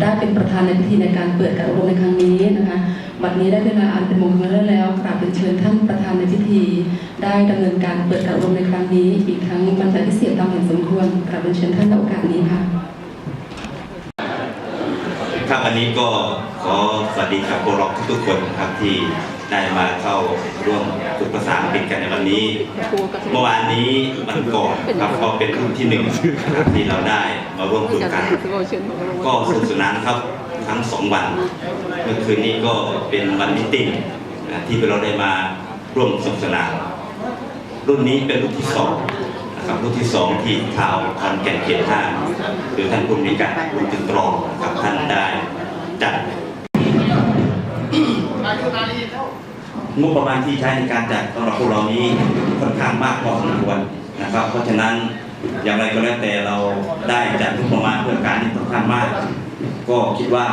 ได้เป็นประธานในพิธีในการเปิดการอบรมในครั้งนี้นะคะบัดนี้ได้เวลาอันเป็นมงคลแล้วกราบเป็นเชิญท่านประธานในพิธี ได้ดำเนินการเปิดการอบรมในครั้งนี้ อีกทั้งบรรยายพิเศษตามเห็นสมควรกราบเป็นเชิญท่านในโอกาสนี้ค่ะครับวันนี้ก็ขอสวัสดีกับโปรล็อกทุกๆคนนะครับที่ได้มาเข้าร่วมฝึกภา กันในวันนี้เมื่อวานนี้มันก่อนครับก็เป็นรุ่นที่หนึ่งที่เราได้มาร่วมฝึกกัน ก็สนุกสนานครับทั้งสองวันเมื่อคืนนี้ก็เป็นวันมิติ้งนะที่เราได้มาร่วมสนุกสนานรุ่นนี้เป็นรุ่นที่สองนะครับรุ่นที่สองที่ข่าวคอนแก่นเขตห้าหรือท่านผู้มีการรุ่นตึงตรองนะครับท่านได้ งบประมาณที่ใช้ในการจัดสำหรับพวกเรานี้ค่อนข้างมากพอสมควรนะครับ เพราะฉะนั้นอย่างไรก็แล้วแต่เราได้จัดงบประมาณเพื่อการนี้ค่อนข้างมาก ก็คิดว่า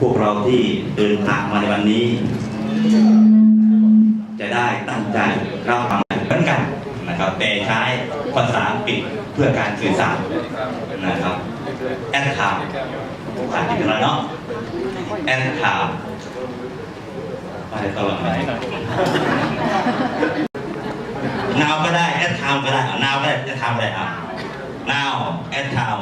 พวกเราที่เดินทางมาในวันนี้ จะได้ตั้งใจรับฟังเหมือนกันนะครับแต่ใช้ภาษาอังกฤษเพื่อการสื่อสารนะครับแอดคามภาษาอังกฤษกันแล้วเนาะแอดคาม ไปตลอดไหนาวก็ได้แอดคามก็ได้นาวก็ได้แอดคามก็ได้อะนาวแอดคาม